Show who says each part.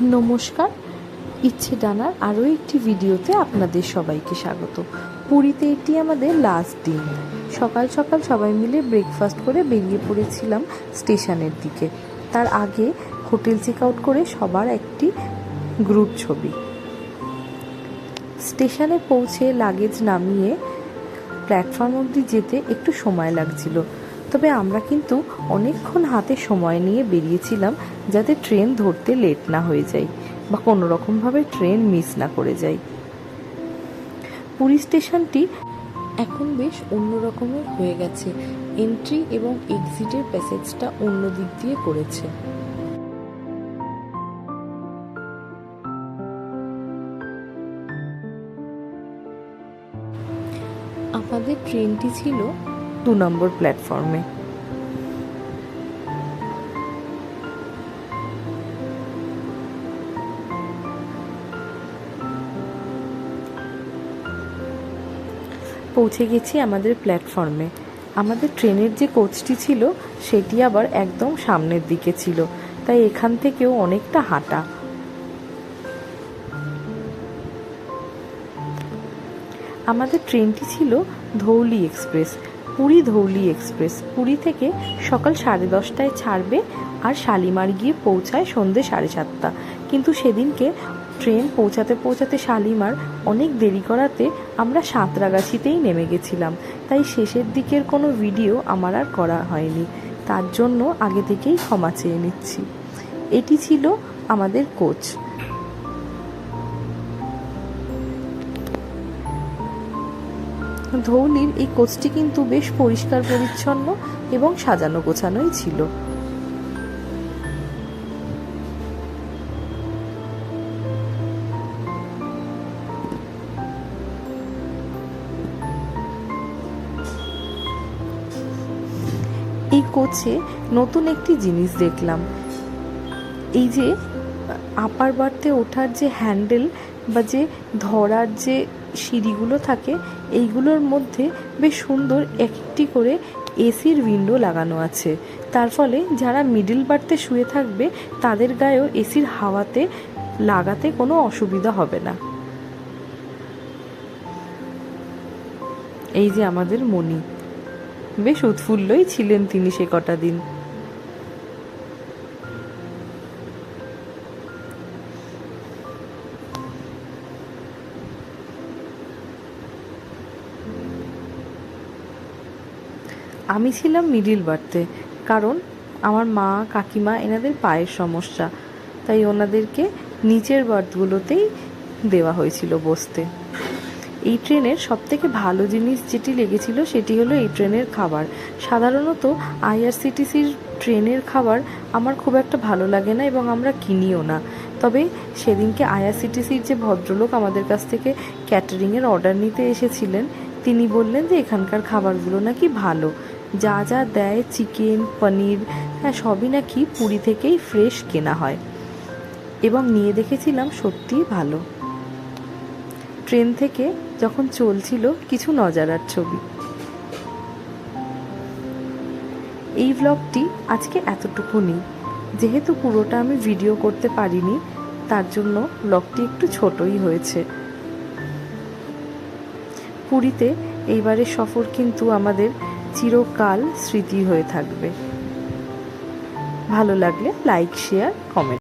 Speaker 1: নমস্কার, ইচ্ছে ডানার আরও একটি ভিডিওতে আপনাদের সবাইকে স্বাগত। পুরীতে এটি আমাদের লাস্ট দিন। সকাল সকাল সবাই মিলে ব্রেকফাস্ট করে বেরিয়ে পড়েছিলাম স্টেশনের দিকে। তার আগে হোটেল চেক আউট করে সবার একটি গ্রুপ ছবি। স্টেশনে পৌঁছে লাগেজ নামিয়ে প্ল্যাটফর্ম অবধি যেতে একটু সময় লাগছিল। তবে আমরা কিন্তু অনেকক্ষণ হাতে সময় নিয়ে বেরিয়েছিলাম যাতে ট্রেন ধরতে লেট না হয়ে যায় বা কোনো রকমভাবে ট্রেন মিস না করে যায়। পুরী স্টেশনটি এখন বেশ অন্য রকমের হয়ে গেছে। এন্ট্রি এবং এক্সিটের প্যাসেজটা অন্য দিক দিয়ে করেছে। আমাদের ট্রেনটি ছিল দু নম্বর প্ল্যাটফর্মে। পৌঁছে গেছি আমাদের প্ল্যাটফর্মে আমাদের ট্রেনের যে কোচটি ছিল, সেটি আবার একদম সামনের দিকে ছিল, তাই এখান থেকেও অনেকটা হাঁটা। আমাদের ট্রেনটি ছিল ধৌলি এক্সপ্রেস পুরী ধৌলি এক্সপ্রেস পুরী থেকে সকাল সাড়ে দশটায় ছাড়বে আর শালিমার গিয়ে পৌঁছায় সন্ধে সাড়ে সাতটা। কিন্তু সেদিনকে ট্রেন পৌঁছাতে পৌঁছাতে শালিমার অনেক দেরি করাতে আমরা সাঁতরাগাছিতেই নেমে গেছিলাম। তাই শেষের দিকের কোনো ভিডিও আমার আর করা হয়নি। তার জন্য আগে থেকেই ক্ষমা চেয়ে নিচ্ছি। এটি ছিল আমাদের কোচ। ধৌলির এই কোচটি কিন্তু বেশ পরিষ্কার পরিচ্ছন্ন এবং সাজানো গোছানোই ছিল। এই কোচে নতুন একটি জিনিস দেখলাম। এই যে, আপার বার্থে ওঠার যে হ্যান্ডেল বা যে ধরার যে সিঁড়িগুলো থাকে, এইগুলোর মধ্যে বেশ সুন্দর একটি করে এসির উইন্ডো লাগানো আছে। তার ফলে যারা মিডিল বার্থে শুয়ে থাকবে, তাদের গায়েও এসির হাওয়াতে লাগাতে কোনো অসুবিধা হবে না। এই যে আমাদের মণি। বেশ উৎফুল্লই ছিলেন তিনি সে কটা দিন। আমি ছিলাম মিডিল বার্থে কারণ আমার মা, কাকিমা এনাদের পায়ের সমস্যা, তাই ওনাদেরকে নিচের বার্থগুলোতেই দেওয়া হয়েছিল বসতে। এই ট্রেনের সবথেকে ভালো জিনিস যেটি লেগেছিল সেটি হলো এই ট্রেনের খাবার। সাধারণত আইআরসিটিসির ট্রেনের খাবার আমার খুব একটা ভালো লাগে না এবং আমরা কিনিও না। তবে সেদিনকে আইআরসিটিসির যে ভদ্রলোক আমাদের কাছ থেকে ক্যাটারিংয়ের অর্ডার নিতে এসেছিলেন, তিনি বললেন যে এখানকার খাবারগুলো নাকি ভালো। যা যা দেয়, চিকেন, পনির হ্যাঁ সবই নাকি পুরী থেকেই ফ্রেশ কেনা হয়। এবং নিয়ে দেখেছিলাম সত্যিই ভালো। ট্রেন থেকে যখন চলছিল কিছু নজারার ছবি। এই ব্লগটি আজকে এতটুকুনি। যেহেতু পুরোটা আমি ভিডিও করতে পারিনি, তার জন্য ব্লগটি একটু ছোটই হয়েছে। পুরীতে এইবারের সফর কিন্তু আমাদের চিরকাল স্মৃতি হয়ে থাকবে। ভালো লাগলে লাইক শেয়ার কমেন্ট